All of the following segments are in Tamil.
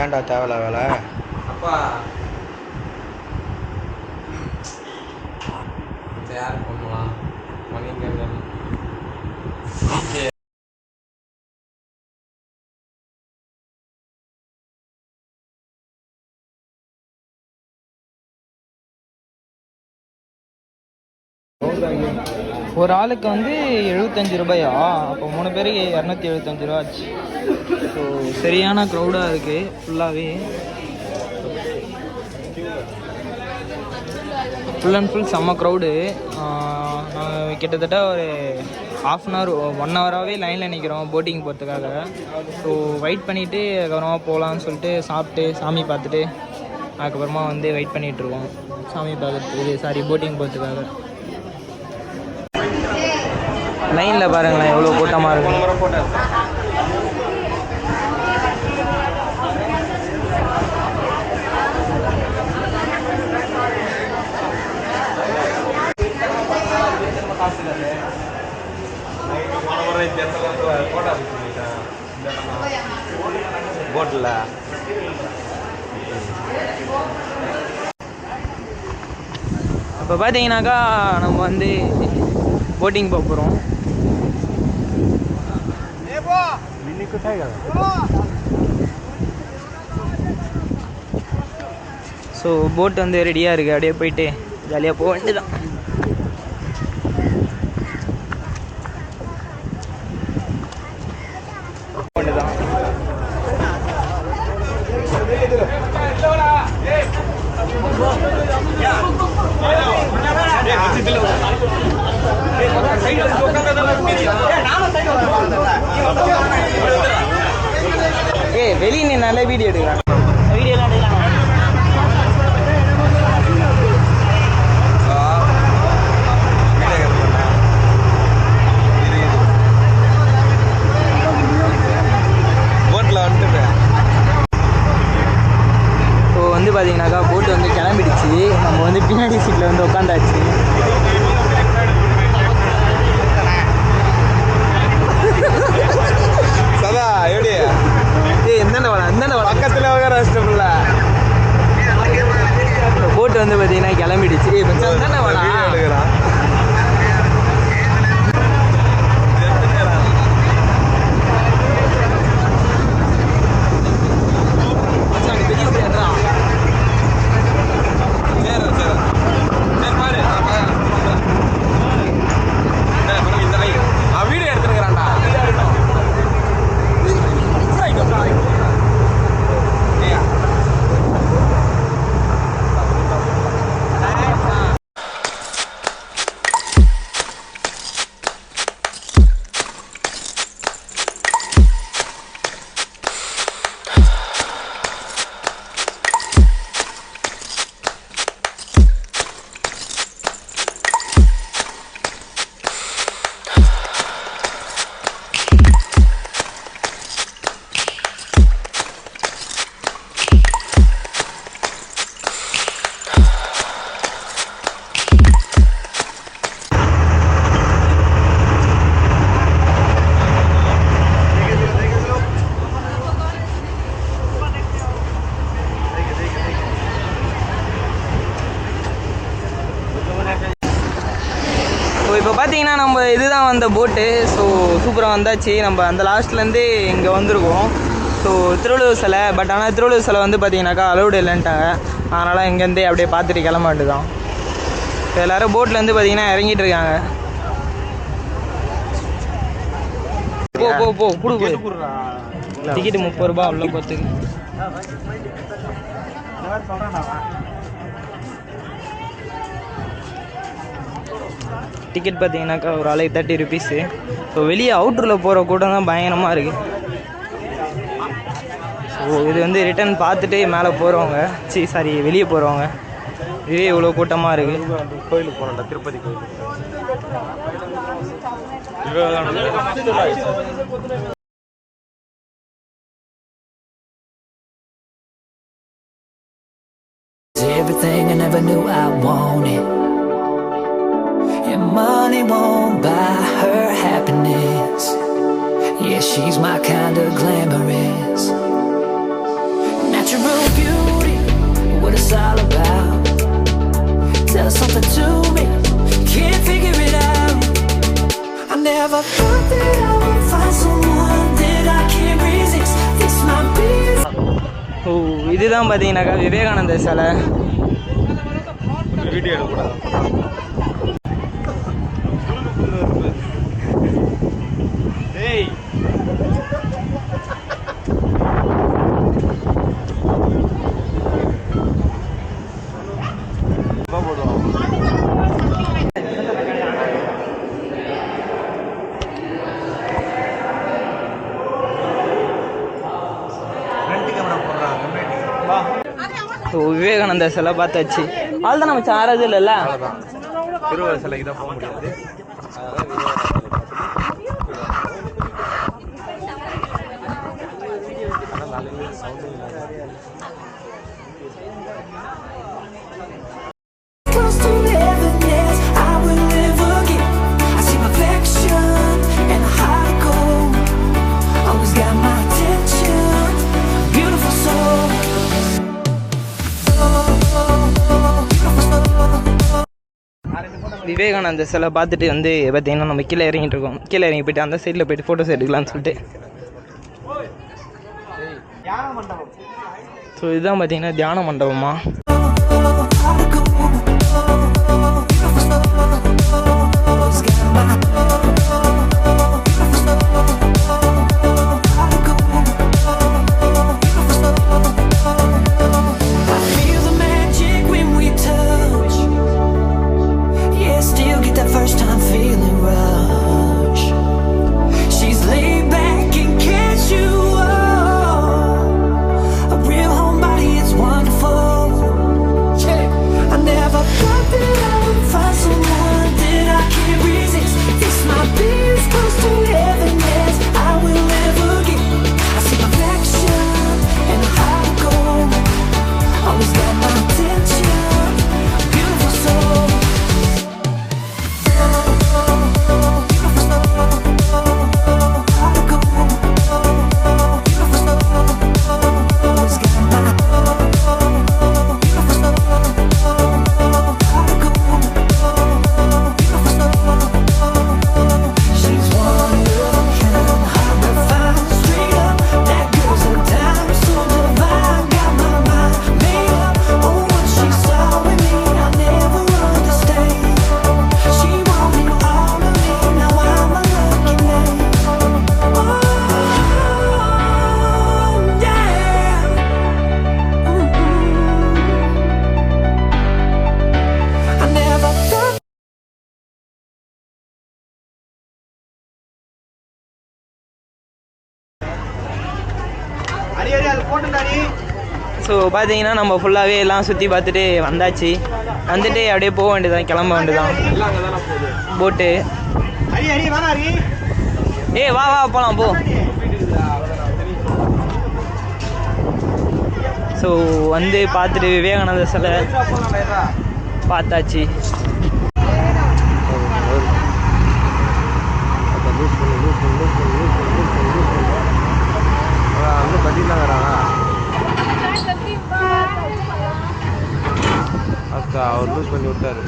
ஏன்டா தேவையில்ல வேலை? அப்பா. யார் பண்ணுவான் மணிகண்டன். ஒரு ஆளுக்கு வந்து எழுபத்தஞ்சு ரூபாயா? அப்போ மூணு பேருக்கு இரநூத்தி எழுபத்தஞ்சு ரூபா ஆச்சு. ஸோ சரியான க்ரௌடாக இருக்குது ஃபுல்லாகவே ஃபுல் அண்ட் ஃபுல் செம்ம க்ரௌடு நாங்கள் கிட்டத்தட்ட ஒரு ஹாஃப் அன் ஹவர் ஒன் ஹவராகவே லைனில் நிற்கிறோம் போட்டிங் போகிறதுக்காக ஸோ வெயிட் பண்ணிவிட்டு அதுக்கப்புறமா போகலான்னு சொல்லிட்டு சாப்பிட்டு சாமி பார்த்துட்டு அதுக்கப்புறமா வந்து வெயிட் பண்ணிகிட்ருக்கோம் சாமி பார்க்குறதுக்கு சாரி போட்டிங் போகிறதுக்காக லைனில் பாருங்களேன் எவ்வளோ கூட்டமாக இருக்கு. போட்டில் இப்போ பார்த்தீங்கன்னாக்கா நம்ம வந்து போட்டிங் போக போகிறோம் ஸோ போட் வந்து ரெடியாக இருக்குது அப்படியே போயிட்டு ஜாலியாக போக வேண்டியதான் வேண்டியதான் ஏய் வெளியே நீ நல்ல வீடியோ எடுக்கிறான் வந்த போட்டு ஸோ சூப்பராக வந்தாச்சு. நம்ம அந்த லாஸ்ட்லேருந்து இங்கே வந்திருக்கோம். ஸோ திருவள்ளுவர் சிலை பட் ஆனால் திருவள்ளுவர் சிலை வந்து பார்த்தீங்கன்னாக்கா அலௌடு இல்லைன்ட்டாங்க. அதனால் இங்கேருந்தே அப்படியே பார்த்துட்டு கிளம்ப வேண்டியதான் எல்லோரும் போட்லேருந்து பார்த்தீங்கன்னா இறங்கிட்டு இருக்காங்க. போ போ போ டிக்கெட்டு முப்பது ரூபா உள்ள போகிறதுக்கு டிக்கெட் பார்த்தீங்கன்னாக்கா ஒரு ஆளுக்கு தேர்ட்டி ருபீஸு ஸோ வெளியே அவுட்டரில் போகிற கூட்டம் தான் பயங்கரமாக இருக்குது ஸோ இது வந்து ரிட்டர்ன் பார்த்துட்டு மேலே போகிறவங்க சி சாரி வெளியே போகிறவங்க இதுவே இவ்வளோ கூட்டமாக இருக்குது கோயிலுக்கு போனோம்டா திருப்பதி கோயிலுக்கு. She's my kind of glamorous Natural beauty, what it's all about Tell something to me, can't figure it out I never thought that I would find someone that I can't resist This might be ஓ இதுதான் பார்த்தீங்கன்னாக்கா விவேகானந்தர் சிலை வீடியோ எடுக்கூடாது விவேகானந்தர் சிலை பார்த்தாச்சு அவள் நம்ம சாராது இல்லைல்ல திருவள்ளுவர் சிலைக்கு தான் போக முடியாது. விவேகானந்த சிலை பார்த்துட்டு வந்து பார்த்திங்கன்னா நம்ம கீழே இறங்கிட்டு இருக்கோம் கீழே இறங்கி போயிட்டு அந்த சைடில் போயிட்டு ஃபோட்டோஸ் எடுக்கலாம்னு சொல்லிட்டு. ஸோ இதுதான் பார்த்தீங்கன்னா தியான மண்டபமா? இப்போ பார்த்தீங்கன்னா நம்ம ஃபுல்லாகவே எல்லாம் சுற்றி பார்த்துட்டு வந்தாச்சு. வந்துட்டு அப்படியே போக வேண்டியதான் கிளம்ப வேண்டியதான் போட்டு. ஏ வா வா போகலாம் போ. ஸோ வந்து பார்த்துட்டு விவேகானந்த சிலை பார்த்தாச்சு. ಕ್ಲೋಸ್ ಮಾಡಿ ನೋಡ್ತಾರೆ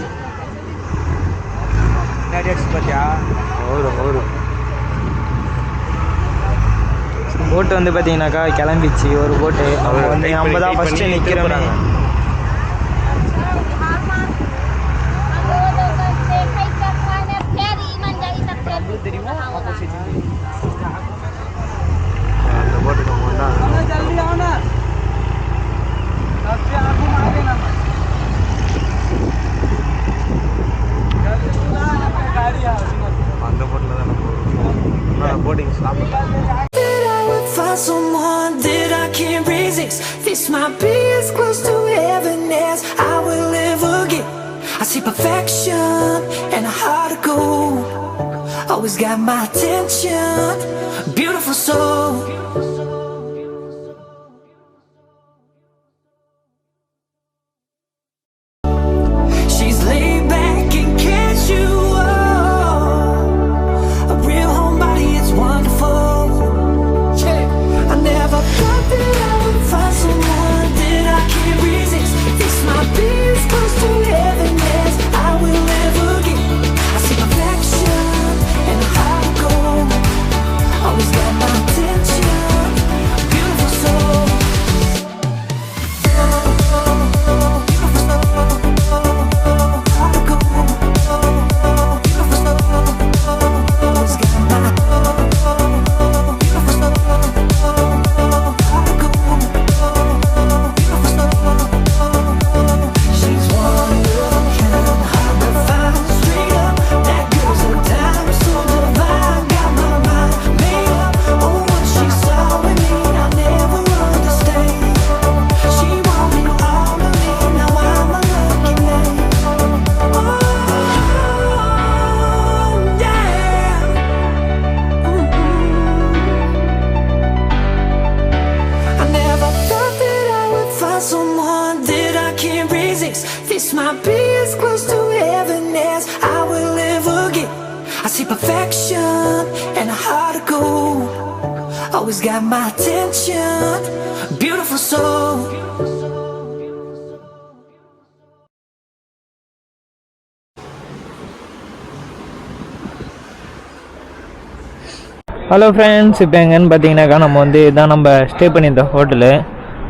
போட்டு வந்து பார்த்தீங்கன்னாக்கா கிளம்பிச்சு ஒரு போட்டு அவங்க வந்து நம்ம தான் ஃபஸ்ட்டு நிற்கிறோம் perfection and a heart of gold. Always got my attention, beautiful soul. Always got my attention. Beautiful soul. Hello friends இப்போ எங்கன்னு பார்த்தீங்கன்னாக்கா நம்ம வந்து இதான் நம்ம ஸ்டே பண்ணியிருந்தோம் ஹோட்டலு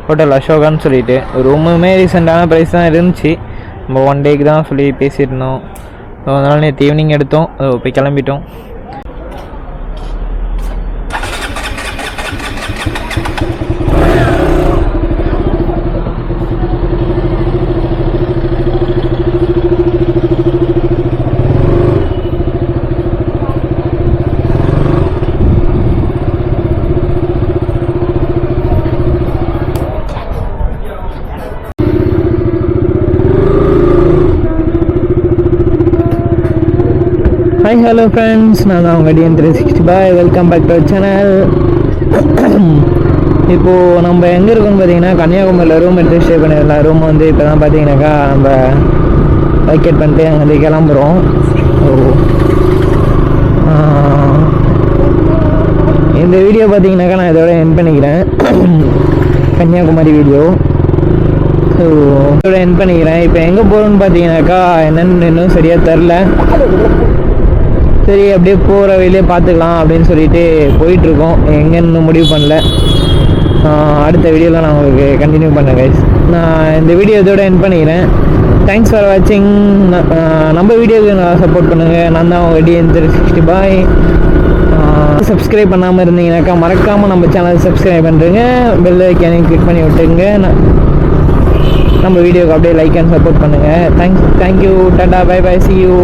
ஹோட்டல் அசோகான்னு சொல்லிட்டு ரூமுமே ரீசெண்டான ப்ரைஸ் தான் இருந்துச்சு. நம்ம ஒன் டேக்கு தான் சொல்லி பேசியிருந்தோம். அதனால் நேற்று ஈவினிங் எடுத்தோம். போய் கிளம்பிட்டோம். ஹாய் ஹலோ ஃப்ரெண்ட்ஸ் நான் தான் உங்கள் TN three sixty boy welcome back to channel இப்போது நம்ம எங்கே இருக்கோம்னு பார்த்தீங்கன்னா கன்னியாகுமரியில் ரூம் எடுத்து ஸ்டே பண்ணிடலாம் ரூம் வந்து இப்போ தான் பார்த்தீங்கன்னாக்கா நம்ம வைக்கெட் பண்ணிட்டு அங்கேருந்து கிளம்புறோம். ஸோ இந்த வீடியோ பார்த்தீங்கன்னாக்கா நான் இதோட என் பண்ணிக்கிறேன். கன்னியாகுமரி வீடியோ ஸோ இதோட என் பண்ணிக்கிறேன். இப்போ எங்கே போகிறோம்னு பார்த்தீங்கன்னாக்கா என்னென்னு இன்னும் சரியாக தெரில சரி அப்படியே போகிற வழியிலே பார்த்துக்கலாம் அப்படின்னு சொல்லிட்டு போயிட்டுருக்கோம். எங்கேன்னு முடிவு பண்ணல. அடுத்த வீடியோவில் நான் உங்களுக்கு கண்டினியூ பண்ணுறேன் கைஸ் நான் இந்த வீடியோ இதோட என் பண்ணிக்கிறேன். தேங்க்ஸ் ஃபார் வாட்சிங் நம்ம வீடியோக்கு நான் சப்போர்ட் பண்ணுங்கள் நான் தான் உங்கள் TN three sixty boy subscribe பண்ணாமல் இருந்தீங்கன்னாக்கா மறக்காமல் நம்ம சேனல் சப்ஸ்கிரைப் பண்ணுறேங்க பெல் ஐக்கானையும் கிளிக் பண்ணி விட்டுருங்க. நம்ம வீடியோக்கு அப்படியே லைக் அண்ட் சப்போர்ட் பண்ணுங்கள் thanks thank you tata bye bye see you